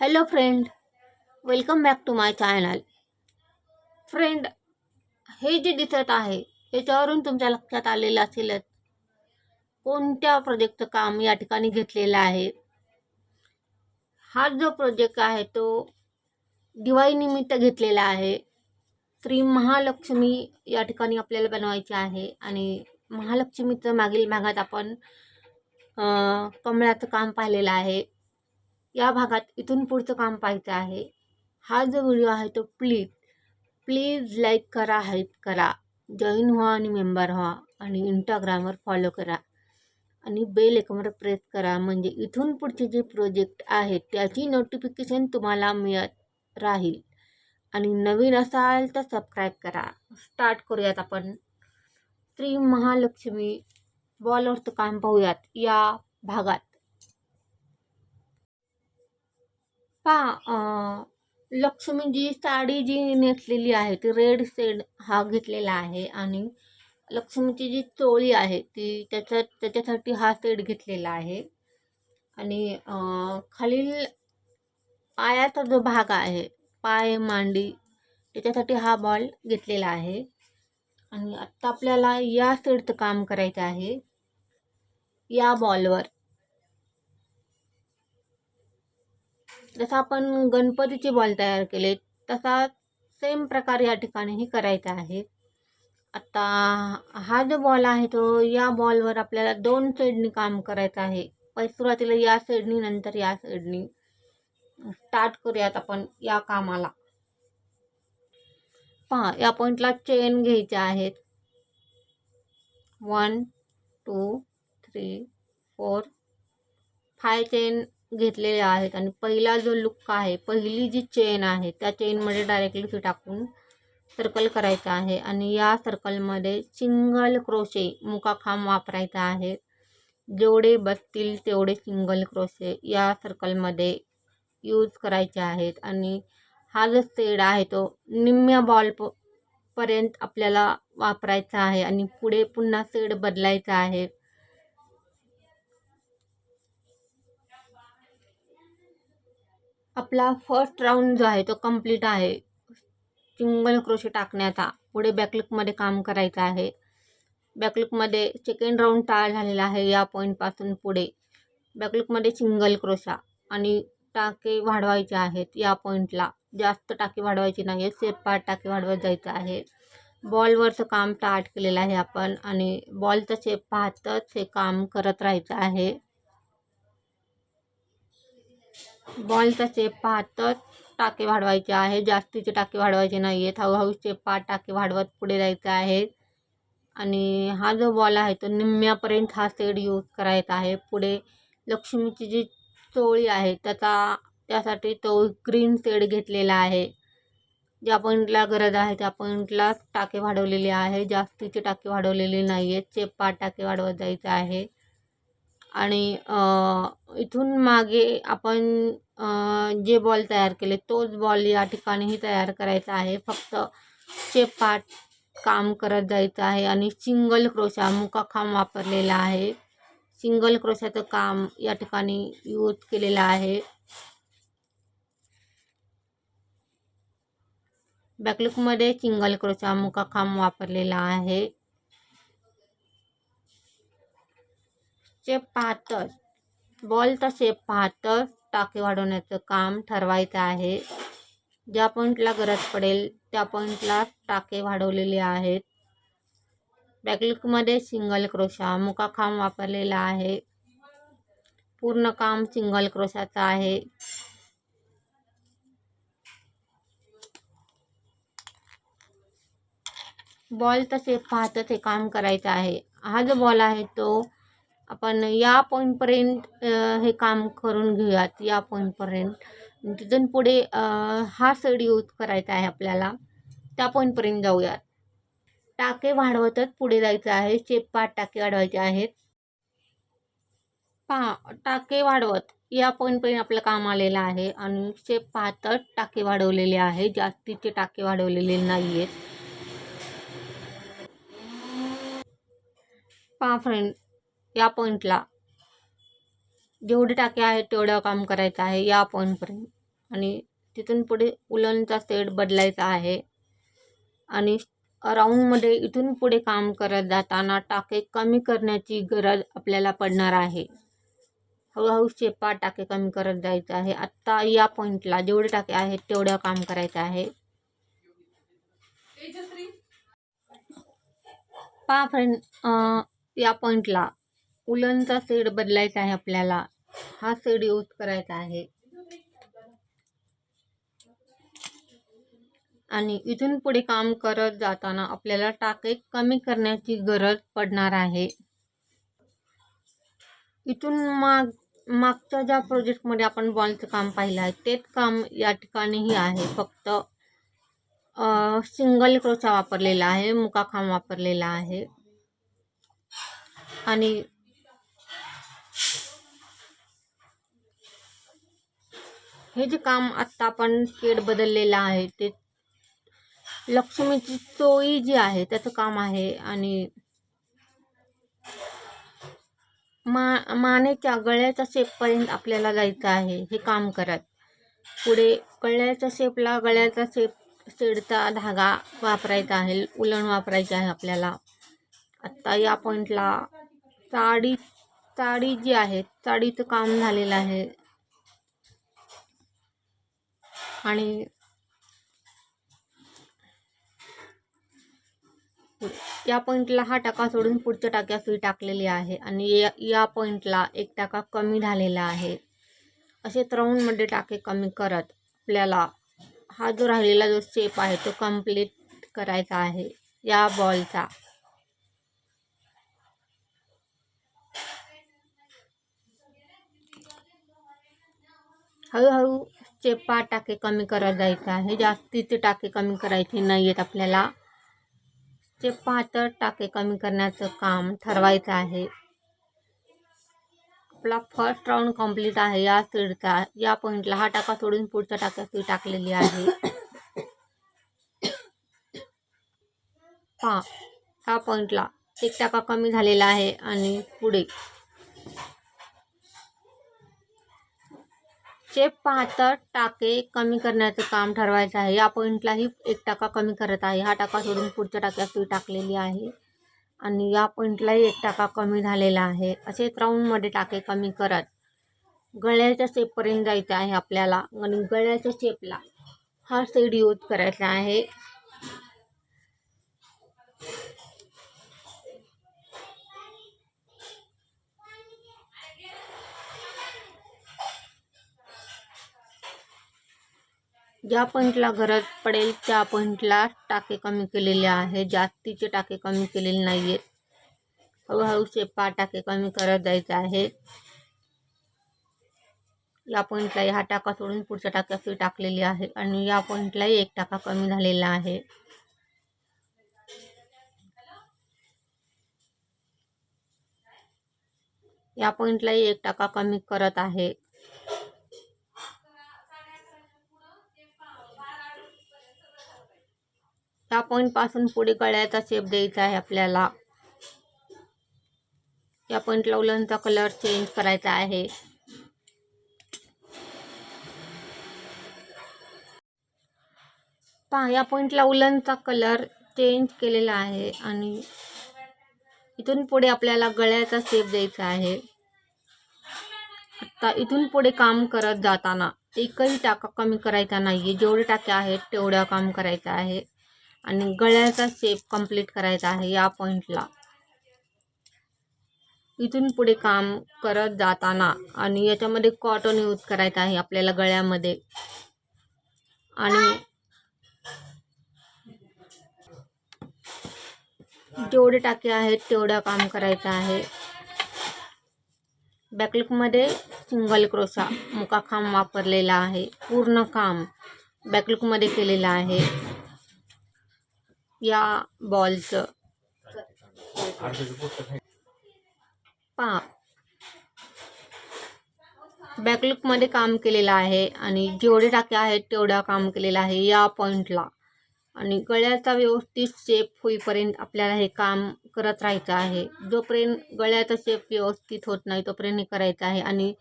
Hello friend welcome back to my channel friend हे जे दिसत आहे याच्यावरून तुमच्या लक्षात आलेलं असेलच कोणत्या प्रोजेक्टचं काम या ठिकाणी घेतलेलं आहे? हा जो प्रोजेक्ट आहे तो दिवाळीनिमित्त घेतलेला आहे. श्री महालक्ष्मी या ठिकाणी आपल्याला बनवायची आहे आणि महालक्ष्मीचं मागील भागात आपण कमळाचं काम पाहिलेलं आहे. या भागात इथून पुढचं काम पाहायचं आहे. हा जो व्हिडिओ आहे तो प्लीज प्लीज लाईक करा हेल्प करा. जॉईन व्हा आणि मेंबर व्हा आणि इंस्टाग्रामवर फॉलो करा. आणि बेल एकवर प्रेस करा. म्हणजे इथून पुढचे जे प्रोजेक्ट आहेत त्याची नोटिफिकेशन तुम्हाला मिळत राहील. आणि नवीन असाल तर सबस्क्राईब करा. स्टार्ट करूयात आपण. श्री महालक्ष्मी वॉलवरचं काम पाहूयात. या भागात पहा लक्ष्मी जी साडी जी नेसलेली आहे ती रेड सेड हा घेतलेला आहे आणि लक्ष्मीची जी चोळी आहे ती त्याच्या त्याच्यासाठी हा सेट घेतलेला आहे. आणि खालील पायाचा जो भाग आहे पाय मांडी त्याच्यासाठी हा बॉल घेतलेला आहे. आणि आत्ता आपल्याला या सेटचं काम करायचं आहे. या बॉलवर जसं आपण गणपतीचे बॉल तयार केले तसा सेम प्रकार या ठिकाणीही करायचा आहे. आता हा जो बॉल आहे तो या बॉलवर आपल्याला दोन साईडनी काम करायचं आहे. पहिले सुरुवातीला या साईडनी नंतर या साईडनी स्टार्ट करूयात आपण या कामाला. पहा या पॉईंटला चेन घ्यायच्या आहेत. One two three four five chain घेतलेले आहेत. आणि पहिला जो लुक आहे पहिली जी चेन आहे त्या चेनमध्ये डायरेक्टली ती टाकून सर्कल करायचा आहे. आणि या सर्कलमध्ये सिंगल क्रोशे मुकाखांब वापरायचा आहे. जेवढे बसतील तेवढे सिंगल क्रोशे या सर्कलमध्ये यूज करायचे आहेत. आणि हा जो सेड आहे तो निम्म्या बॉल प पर्यंत आपल्याला वापरायचा आहे. आणि पुढे पुन्हा सेड बदलायचा आहे. आपला फर्स्ट राऊंड जो आहे तो कंप्लीट आहे. सिंगल क्रोशे टाकण्याचा. पुढे बॅकलुकमध्ये काम करायचं आहे. बॅकलुकमध्ये सेकंड राऊंड टाळ झालेला आहे या पॉईंटपासून पुढे. बॅकलुकमध्ये सिंगल क्रोशा आणि टाके वाढवायचे आहेत या पॉईंटला जास्त टाके वाढवायचे नाही आहेत सेफ टाके वाढवत जायचं आहे. बॉलवरचं काम स्टार्ट केलेलं आहे आपण आणि बॉलचं शेप पाहतच हे काम करत राहायचं आहे. बॉईलचा शेप पाहतच टाके वाढवायचे आहे जास्तीचे टाके वाढवायचे नाही आहेत हळूहळू शेप पाहत टाके वाढवत पुढे जायचं आहे आणि हा जो बॉल आहे तो निम्म्यापर्यंत हा सेड यूज करायचा आहे. पुढे लक्ष्मीची जी चोळी आहे त्याचा त्यासाठी तो ग्रीन सेड घेतलेला आहे. ज्या पॉईंटला गरज आहे त्या पॉईंटला टाके वाढवलेले आहे. जास्तीचे टाके वाढवलेले नाही आहेत चेप पाच टाके वाढवत जायचं आहे. आणि इथून मागे आपण जे बॉल तयार केले तोच बॉल या ठिकाणीही तयार करायचा आहे. फक्त चेपाट काम करत जायचं आहे आणि सिंगल क्रोशा मुकाखाम वापरलेला आहे. सिंगल क्रोशाचं काम या ठिकाणी यूज केलेलं आहे. बॅकलुकमध्ये सिंगल क्रोशा मुकाखाम वापरलेला आहे. शेप पाहतच. बॉलचा शेप पाहतच टाके वाढवण्याचं काम ठरवायचं आहे. ज्या पॉईंटला गरज पडेल त्या पॉईंटला टाके वाढवलेले आहेत. बॅकलिकमध्ये सिंगल क्रोशा मुकाखाम वापरलेला आहे. पूर्ण काम सिंगल क्रोशाचं आहे. बॉल तसे पाहतच हे काम करायचं आहे. हा जो बॉल आहे तो आपण या पॉईंटपर्यंत हे काम करून घेऊयात. या पॉईंटपर्यंत तिथून पुढे हा सेड यूज करायचा आहे आपल्याला. त्या पॉईंटपर्यंत जाऊयात. टाके वाढवतच पुढे जायचं आहे. शेप पाच टाके वाढवायचे आहेत. पहा टाके वाढवत. या पॉईंटपर्यंत आपलं काम आलेलं आहे. आणि शेप पाहतच टाके वाढवलेले आहे. जास्तीचे टाके वाढवलेले नाही आहेत पा फ्रेंड या पॉईंटला जेवढे टाके आहेत तेवढं काम करायचं आहे या पॉईंटपर्यंत आणि तिथून पुढे उलनचा सेट बदलायचा आहे. आणि राऊंडमध्ये इथून पुढे काम करत जाताना टाके कमी करण्याची गरज आपल्याला पडणार आहे. हळूहळू शेपा टाके कमी करत जायचं आहे. आत्ता या पॉईंटला जेवढे टाके आहेत तेवढं काम करायचं आहे. पा फ्रेंड या पॉईंटला उलनचा शेड बदलायचा आहे आपल्याला. हा शेड यूज करायचा आहे. आणि इथून पुढे काम करत जाताना आपल्याला टाके कमी करण्याची गरज पडणार आहे. इथून माग मागच्या ज्या प्रोजेक्टमध्ये आपण बॉलचं काम पाहिलं आहे तेच काम या ठिकाणीही आहे. फक्त सिंगल क्रोचा वापरलेला आहे मुकाखाम वापरलेला आहे. आणि हे जे काम आत्ता आपण शेड बदललेलं आहे ते लक्ष्मीची चोळी जी आहे त्याचं काम आहे आणि मा मानेच्या गळ्याच्या शेपपर्यंत आपल्याला जायचं आहे हे काम करत. पुढे गळ्याच्या शेपला गळ्याचा शेप शेडचा धागा वापरायचा आहे उलण वापरायचे आहे आपल्याला. आत्ता या पॉईंटला साडी साडी जी आहे साडीचं काम झालेलं आहे. आणि या पॉईंटला हा टाका सोडून पुढच्या टाक्या सुई टाकलेली आहे. आणि या या पॉईंटला एक टाका कमी झालेला आहे. असे राऊंडमध्ये टाके कमी करत आपल्याला हा जो राहिलेला जो शेप आहे तो कंप्लीट करायचा आहे. या बॉलचा हळूहळू चेपा टाके कमी करत जायचं आहे. जास्तीचे टाके कमी करायचे नाही आहेत आपल्याला. चे पाच टाके कमी करण्याचं काम ठरवायचं आहे. आपला फर्स्ट राऊंड कंप्लीट आहे. या सीडचा या पॉईंटला हा टाका सोडून पुढच्या टाक्यात ती टाकलेली आहे. हा ह्या पॉईंटला एक टाका कमी झालेला आहे आणि पुढे. शेप पाहता टाके कमी करण्याचं काम ठरवायचं आहे. या पॉईंटलाही एक टाका कमी करत आहे. हा टाका सोडून पुढच्या टाक्यात ती टाकलेली आहे. आणि या पॉईंटलाही एक टाका कमी झालेला आहे. असे राऊंडमध्ये टाके कमी करत गळ्याच्या शेपपर्यंत जायचं आहे आपल्याला. आणि गळ्याच्या शेपला हा सेड यूज करायचा आहे. ज्या पॉईंटला गरज पडेल त्या पॉईंटला टाके कमी केलेले आहे. जास्तीचे टाके कमी केलेले नाही आहेत हळूहळू शेपा टाके कमी करत जायचे आहे. या पॉईंटला हा टाका सोडून पुढच्या टाक्यात टाकलेली आहे आणि या पॉईंटलाही एक टाका कमी झालेला आहे. या पॉईंटलाही एक टाका कमी करत आहे. या पॉईंटपासून पुढे गळ्याचा शेप द्यायचा आहे आपल्याला. या पॉईंटला उलनचा कलर चेंज करायचा आहे. पहा या पॉईंटला उलनचा कलर चेंज केलेला आहे आणि इथून पुढे आपल्याला गळ्याचा शेप द्यायचा आहे. आता इथून पुढे काम करत जाताना एकही टाका कमी करायचा नाही आहे जेवढे टाके आहेत तेवढ्या काम करायचं आहे. आणि गळ्याचा शेप कंप्लीट करायचा आहे या पॉईंटला इथून पुढे काम करत जाताना आणि याच्यामध्ये कॉटन यूज करायचं आहे आपल्याला गळ्यामध्ये. आणि जेवढे टाके आहेत तेवढं काम करायचं आहे. बॅकलुकमध्ये सिंगल क्रोसा मुकाखांब वापरलेला आहे. पूर्ण काम बॅकलुकमध्ये केलेलं आहे. या बॉलचं. पहा. बॅकलुकमध्ये काम केलेलं आहे आणि जेवढे टाके आहेत तेवढं काम केलेलं आहे या पॉईंटला आणि गळ्याचा व्यवस्थित शेप होईपर्यंत आपल्याला हे काम करत राहायचं आहे. जोपर्यंत गळ्याचा शेप व्यवस्थित होत नाही तोपर्यंत हे करायचं आहे. आणि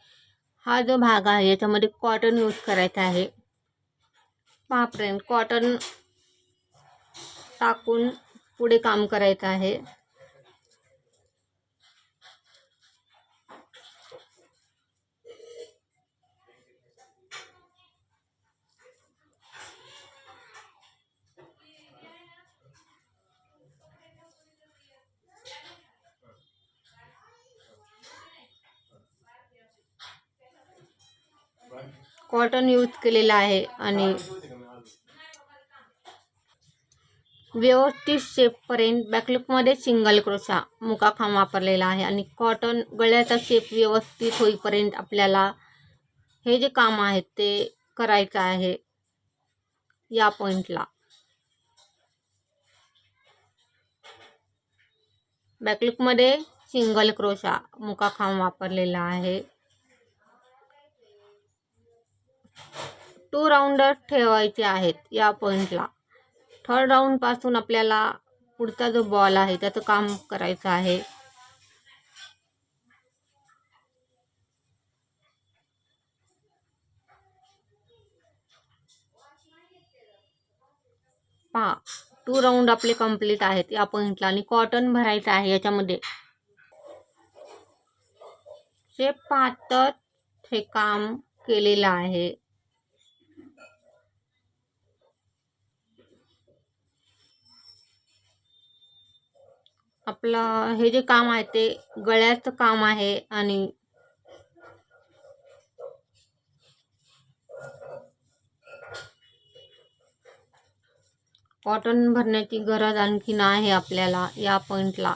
हा जो भाग आहे याच्यामध्ये कॉटन यूज करायचा आहे. पहा कॉटन टाकून पुढे काम करायचं आहे. कॉटन यूज केलेला आहे आणि व्यवस्थित शेपपर्यंत बॅकलुकमध्ये सिंगल क्रोशा मुकाखाम वापरलेला आहे. आणि कॉटन गळ्याचा शेप व्यवस्थित होईपर्यंत आपल्याला हे जे काम आहे ते करायचं आहे या पॉईंटला बॅकलुकमध्ये सिंगल क्रोशा मुकाखाम वापरलेला आहे. टू राऊंडर ठेवायचे आहेत या पॉईंटला थर्ड राऊंडपासून आपल्याला पुढचा जो बॉल आहे त्याचं काम करायचं आहे. पहा टू राऊंड आपले कंप्लीट आहेत. या पॉईंटला आणि कॉटन भरायचं आहे याच्यामध्ये. शेप पाहतच हे काम केलेलं आहे. आपलं हे जे काम आहे ते गळ्याचं काम आहे आणि कॉटन भरण्याची गरज आणखीन आहे आपल्याला या पॉईंटला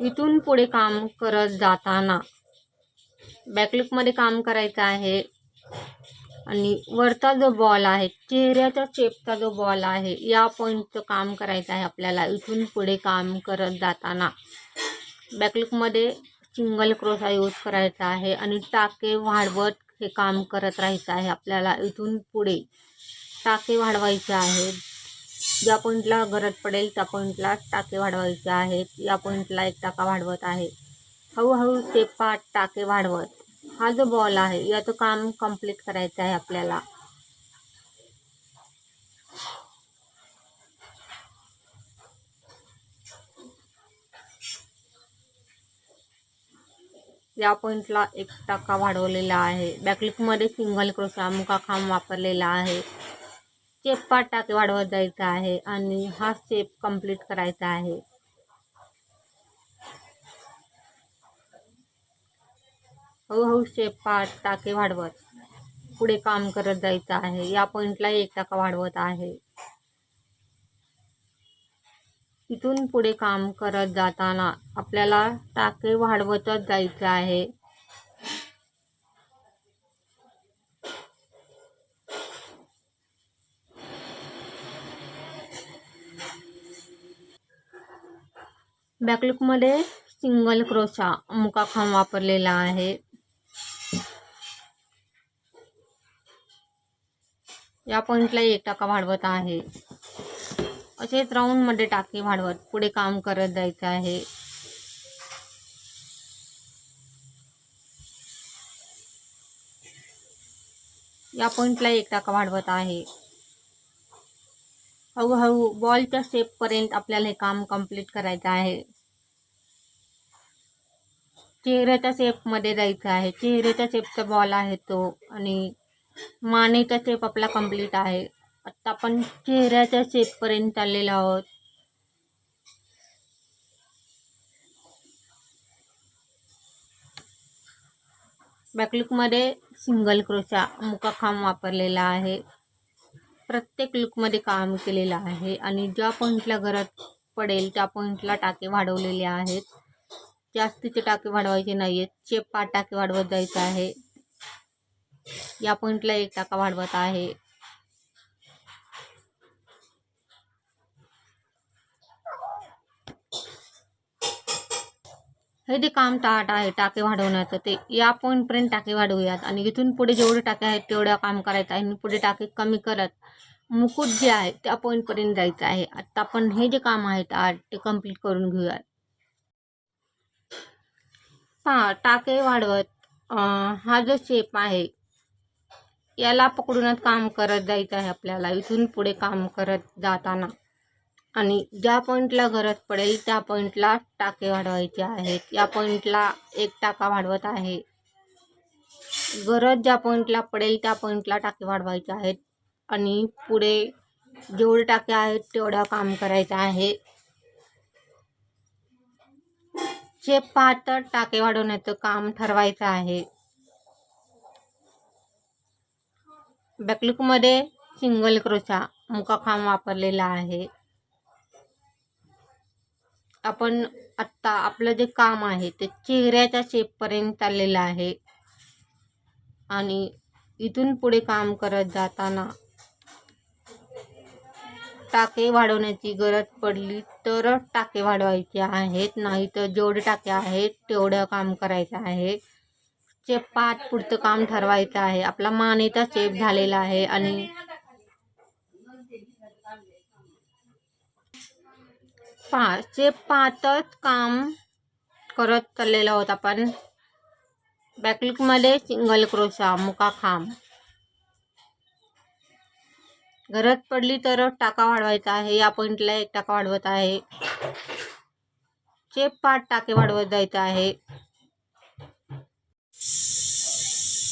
इथून पुढे काम करत जाताना बॅकलुकमध्ये काम करायचं आहे. आणि वरचा जो बॉल आहे चेहऱ्याचा चेपचा जो बॉल आहे या पॉईंटचं काम करायचं आहे आपल्याला. इथून पुढे काम करत जाताना बॅकलुकमध्ये सिंगल क्रोसा यूज करायचा आहे आणि टाके वाढवत हे काम करत राहायचं आहे आपल्याला. इथून पुढे टाके वाढवायचे आहेत. ज्या पॉईंटला गरज पडेल त्या पॉईंटला टाके वाढवायचे आहेत. या पॉईंटला एक टाका वाढवत आहे. हळूहळू ते टाके वाढवत हा जो बॉल आहे याचं काम कंप्लीट करायचं आहे आपल्याला. या पॉईंटला एक टाका वाढवलेला आहे. बॅकलिपमध्ये सिंगल क्रोशा मुका खांब वापरलेला आहे. चेप पाच टाके वाढवत जायचं आहे आणि हा स्टेप कंप्लीट करायचा आहे. हळूहळू शेप पाच टाके वाढवत पुढे काम करत जायचं आहे. या पॉईंटला एक टाका वाढवत आहे. इथून पुढे काम करत जाताना आपल्याला टाके वाढवतच जायचं आहे. बॅकलुकमध्ये सिंगल क्रोशा मुका खांब वापरलेला आहे. या पॉईंटला एक टाका वाढवत आहे. असेच राऊंडमध्ये टाके वाढवत. पुढे काम करत जायचं आहे. या पॉईंटला एक टाका वाढवत आहे. हळूहळू बॉलच्या शेपपर्यंत आपल्याला हे काम कंप्लीट करायचं आहे. चेहऱ्याच्या शेपमध्ये जायचं आहे. चेहऱ्याच्या शेपचा बॉल आहे तो आणि मानेचा शेप आपला कंप्लीट आहे. आत्ता आपण चेहऱ्याच्या शेपपर्यंत आलेलो आहोत. बॅकलुकमध्ये सिंगल क्रोशा मुका खांब वापरलेला आहे. प्रत्येक लुकमध्ये काम केलेलं आहे आणि ज्या पॉईंटला गरज पडेल त्या पॉईंटला टाके वाढवलेले आहेत. जास्तीचे टाके वाढवायचे नाही आहेत चेप पाच टाके वाढवत जायचं आहे. या पॉईंटला एक टाका वाढवत आहे. हे जे काम ताट आहे टाके वाढवण्याचं. ते या पॉईंटपर्यंत टाके वाढवूयात. आणि इथून पुढे जेवढे टाके आहेत तेवढ्या काम करायचं आहे. आणि पुढे टाके कमी करत मुकुट जे आहे त्या पॉईंटपर्यंत जायचं आहे. आत्ता आपण हे जे काम आहेत ताट ते कंप्लीट करून घेऊयात. पहा टाके वाढवत हा जो शेप आहे याला पकडूनच काम करत जायचं आहे आपल्याला. इथून पुढे काम करत जाताना. आणि ज्या पॉईंटला गरज पडेल त्या पॉईंटला टाके वाढवायचे आहेत. या पॉईंटला एक टाका वाढवत आहे. गरज ज्या पॉईंटला पडेल त्या पॉईंटला टाके वाढवायचे आहेत. आणि पुढे जेवढे टाके आहेत तेवढं काम करायचं आहे. जे पाहत टाके वाढवण्याचं काम ठरवायचं आहे. बॅकलुकमध्ये सिंगल क्रोचा मुकाखाम वापरलेला आहे. आपण आत्ता आपलं जे काम आहे ते चेहऱ्याच्या शेपपर्यंत चाललेलं आहे. आणि इथून पुढे काम करत जाताना टाके वाढवण्याची गरज पडली तरच टाके वाढवायचे आहेत नाही तर जेवढे टाके आहेत तेवढं काम करायचं आहे. चेप पाच पुढचं काम ठरवायचं आहे. आपला मानेचा चेप झालेला आहे आणि पा चेप पाहतच काम करत चाललेलं आहोत आपण बॅकलुकमध्ये सिंगल क्रोशा मुका खांब गरज पडली तर टाका वाढवायचा आहे. या पॉईंटला एक टाका वाढवत आहे. चेप पाठ टाके वाढवत जायचं आहे.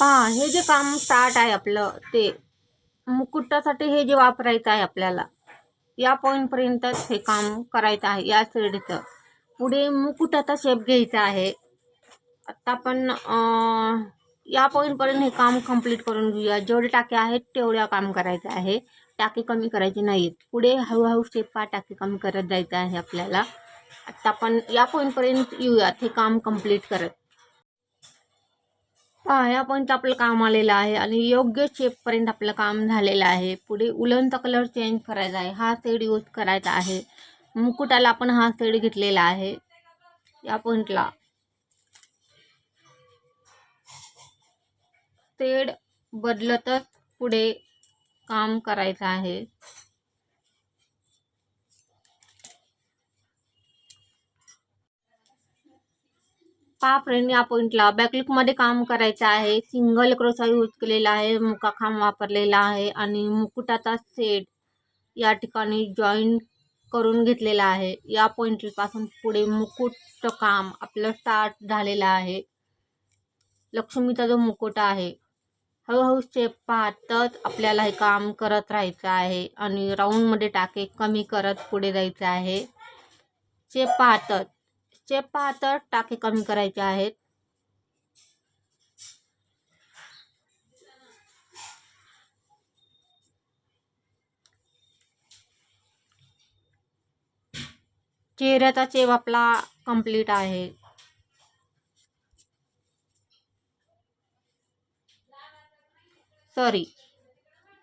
पहा हे जे काम स्टार्ट आहे आपलं ते मुकुटासाठी हे जे वापरायचं आहे आपल्याला या पॉईंटपर्यंतच हे काम करायचं आहे या साईडचं पुढे मुकुटाचा शेप घ्यायचा आहे. आत्ता आपण या पॉईंटपर्यंत हे काम कंप्लीट करून घेऊया. जेवढे टाके आहेत तेवढ्या काम करायचं आहे. टाके कमी करायचे नाहीत. पुढे हळूहळू स्टेप हा टाके कमी करत जायचं आहे आपल्याला. आत्ता आपण या पॉईंटपर्यंत येऊयात हे काम कंप्लीट करत. पहा या पॉईंट आपलं काम आलेलं आहे आणि योग्य शेपपर्यंत आपलं काम झालेलं आहे. पुढे उलनचा कलर चेंज करायचा आहे. हा सेड यूज करायचा आहे. मुकुटाला आपण हा सेड घेतलेला आहे. या पॉईंटला सेड बदलतच पुढे काम करायचं आहे. पा फ्रेंड या पॉईंटला बॅकलुकमध्ये काम करायचं आहे. सिंगल क्रोसा यूज केलेला आहे. मुका खांब वापरलेला आहे. आणि मुकुटाचा सेट या ठिकाणी जॉईन करून घेतलेला आहे. या पॉईंटपासून पुढे मुकुटचं काम आपलं स्टार्ट झालेलं आहे. लक्ष्मीचा जो मुकुट आहे हळूहळू स्टेप पाहतच आपल्याला हे काम करत राहायचं आहे. आणि राऊंडमध्ये टाके कमी करत पुढे जायचं आहे. स्टेप पाहतच स्टेप पाहतच टाके कमी करायचे आहेत. चेहऱ्याचा चेप आपला कंप्लीट आहे. सॉरी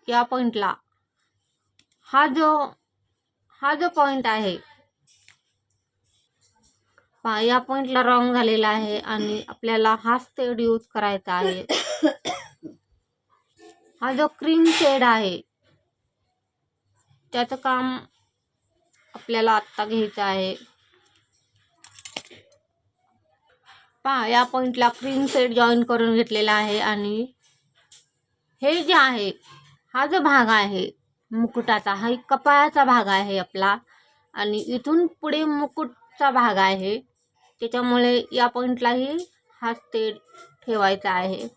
या पॉईंटला हा जो हा जो पॉईंट आहे पहा या पॉईंटला रॉंग झालेला आहे आणि आपल्याला हा शेड यूज करायचा आहे. हा जो क्रीम शेड आहे त्याचं काम आपल्याला आत्ता घ्यायचं आहे. पहा या पॉईंटला क्रीम शेड जॉईन करून घेतलेला आहे आणि हे जे आहे हा जो भाग आहे मुकुटाचा हा एक कपाळाचा भाग आहे आपला. आणि इथून पुढे मुकुटचा भाग आहे. त्याच्यामुळे या पॉईंटलाही हा स्टेड ठेवायचा आहे.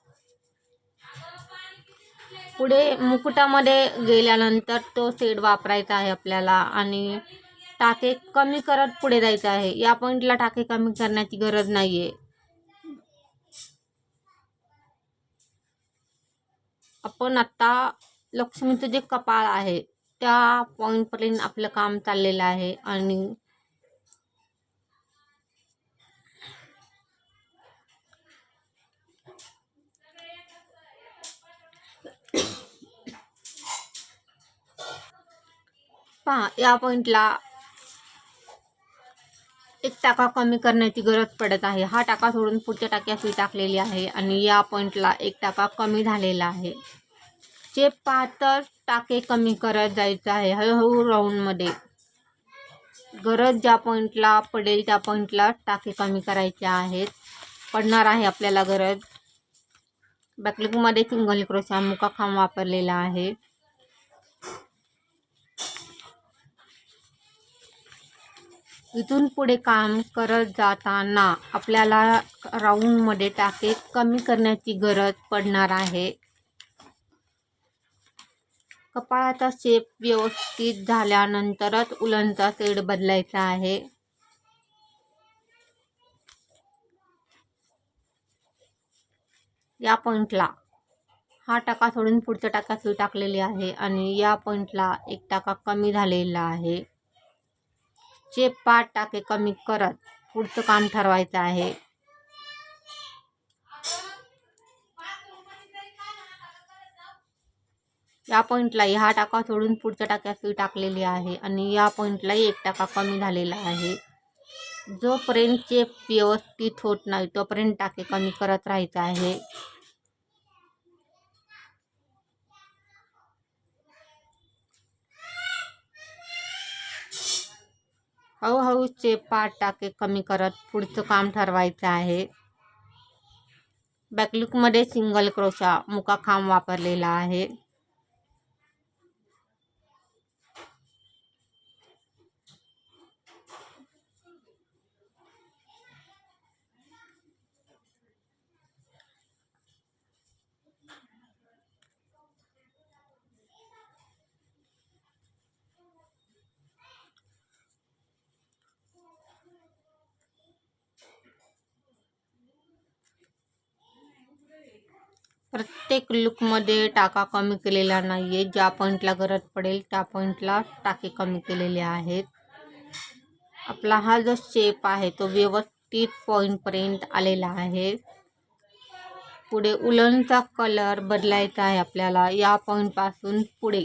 पुढे मुकुटामध्ये गेल्यानंतर तो सेड वापरायचा आहे आपल्याला आणि टाके कमी करत पुढे जायचं आहे. या पॉईंटला टाके कमी करण्याची गरज नाही आहे आपण आत्ता लक्ष्मीचं जे कपाळ आहे त्या पॉईंटपर्यंत आपलं काम चाललेलं आहे आणि पहा या पॉईंटला एक टाका कमी करण्याची गरज पडत आहे. हा टाका सोडून पुढच्या टाक्या फी टाकलेली आहे आणि या पॉईंटला एक टाका कमी झालेला आहे. जे पाहतर टाके कमी करत जायचं आहे हळूहळू राऊंडमध्ये गरज ज्या पॉईंटला पडेल त्या पॉईंटला टाके कमी करायचे आहेत. पडणार आहे आपल्याला गरज. बॅकलिकमध्ये सिंगल क्रोशा मुकाखाम वापरलेला आहे. इथून पुढे काम करत जाताना आपल्याला राऊंडमध्ये टाके कमी करण्याची गरज पडणार आहे. कपाळाचा शेप व्यवस्थित झाल्यानंतरच उलनचा सेड बदलायचा आहे. या पॉईंटला हा टाका सोडून पुढच्या टाका सुई टाकलेली आहे आणि या पॉईंटला एक टाका कमी झालेला आहे. चे पाच टाके कमी करत पुढचं काम ठरवायचं आहे. या पॉईंटला ह्या टाका सोडून पुढच्या टाक्यात सुई टाकलेली आहे आणि या पॉईंटलाही एक टाका कमी झालेला आहे. जोपर्यंत चेप व्यवस्थित होत नाही तोपर्यंत टाके कमी करत राहायचं आहे. हळूहळू चेप पाच टाके कमी करत पुढचं काम ठरवायचं आहे. बॅकलुकमध्ये सिंगल क्रोशा मुका खांब वापरलेला आहे. प्रत्येक लुकमध्ये टाका कमी केलेला नाही आहे ज्या पॉईंटला गरज पडेल त्या पॉईंटला टाके कमी केलेले आहेत. आपला हा जो शेप आहे तो व्यवस्थित पॉईंटपर्यंत आलेला आहे. पुढे उलनचा कलर बदलायचा आहे आपल्याला. या पॉईंटपासून पुढे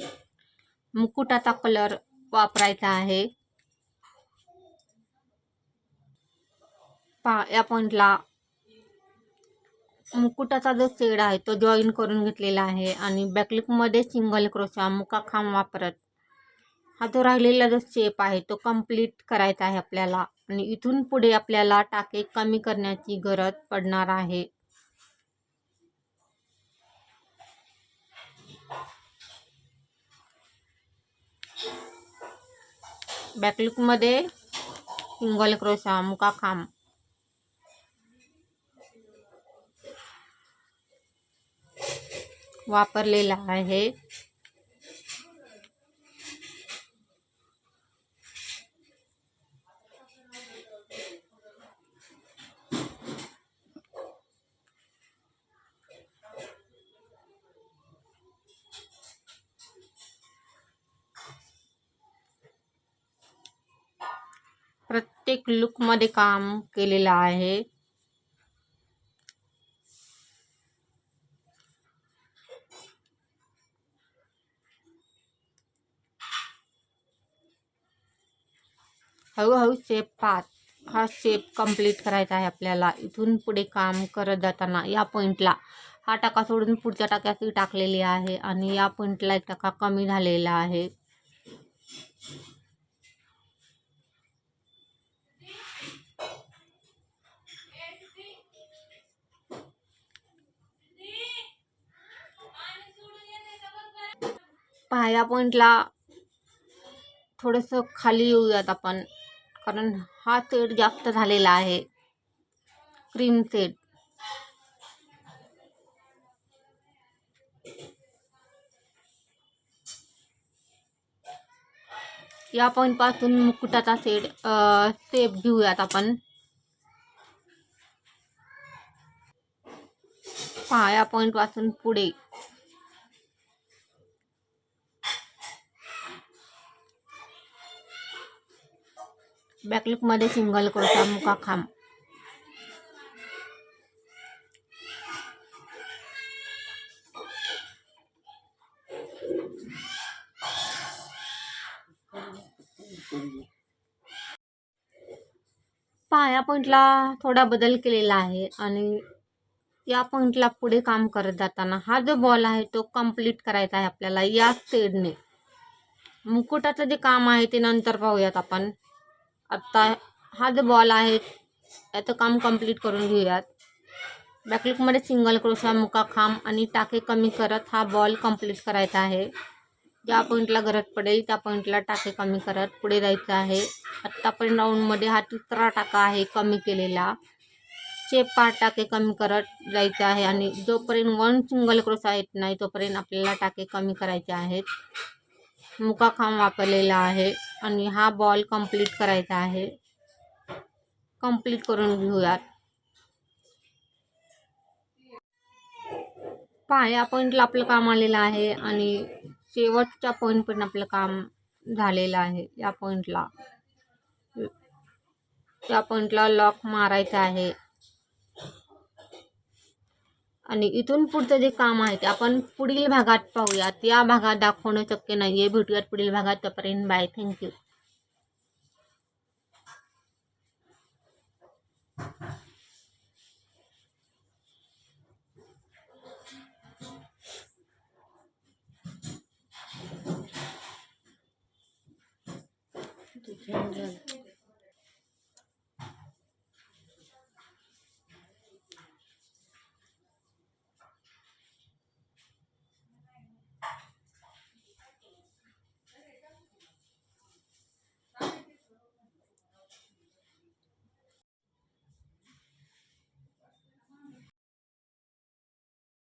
मुकुटाचा कलर वापरायचा आहे. पा या पॉईंटला मुकुटाचा जो शेड आहे तो जॉईन करून घेतलेला आहे आणि बॅकलिकमध्ये सिंगल क्रोशा मुका खांब वापरत. हा जो राहिलेला जो शेप आहे तो कंप्लीट करायचा आहे आपल्याला आणि इथून पुढे आपल्याला टाके कमी करण्याची गरज पडणार आहे. बॅकलुकमध्ये सिंगल क्रोशा मुका खांब वापरलेला आहे. प्रत्येक लुकमध्ये काम केलेलं आहे. हळूहळू शेप पाच. हा शेप कंप्लीट करायचा आहे आपल्याला. इथून पुढे काम करत जाताना या पॉईंटला हा टाका सोडून पुढच्या टाक्यात टाकलेली आहे आणि या पॉईंटला एक टाका कमी झालेला आहे. पहा या पॉईंटला थोडंसं खाली येऊयात आपण. कारण हा सेट जास्त झालेला आहे. क्रीम सेट या पॉईंटपासून मुकुटाचा सेट सेप घेऊयात आपण. पहा या पॉईंटपासून पुढे. बॅकलुकमध्ये सिंगल क्रोशा मुका खांब. पहा या पॉईंटला थोडा बदल केलेला आहे आणि या पॉईंटला पुढे काम करत जाताना हा जो बॉल आहे तो कंप्लीट करायचा आहे आपल्याला या सेडने मुकुटाचं जे काम आहे ते नंतर पाहूयात आपण. आत्ता हा जो बॉल आहे याचं काम कंप्लीट करून घेऊयात. बॅकलिकमध्ये सिंगल क्रोशा मुका खांब आणि टाके कमी करत हा बॉल कंप्लीट करायचा आहे. ज्या पॉईंटला गरज पडेल त्या पॉईंटला टाके कमी करत पुढे जायचं आहे. आत्तापर्यंत राऊंडमध्ये हा तिसरा टाका आहे कमी केलेला. चे पाच टाके कमी करत जायचं आहे आणि जोपर्यंत वन सिंगल क्रोशा येत नाही तोपर्यंत आपल्याला टाके कमी करायचे आहेत. मुका वापरलेला आहे आणि हा बॉल कंप्लीट करायचा आहे. कंप्लीट करून घेऊयात. पाया पॉईंटला आपलं काम आलेलं आहे आणि शेवटच्या पॉईंट पण आपलं काम झालेलं आहे या पॉईंटला त्या पॉईंटला लॉक मारायचा आहे. आणि इथून पुढचं जे काम आहे ते आपण पुढील भागात पाहूयात या भागात दाखवणं शक्य नाही आहे भेटूयात पुढील भागात. तोपर्यंत बाय थँक्यू छान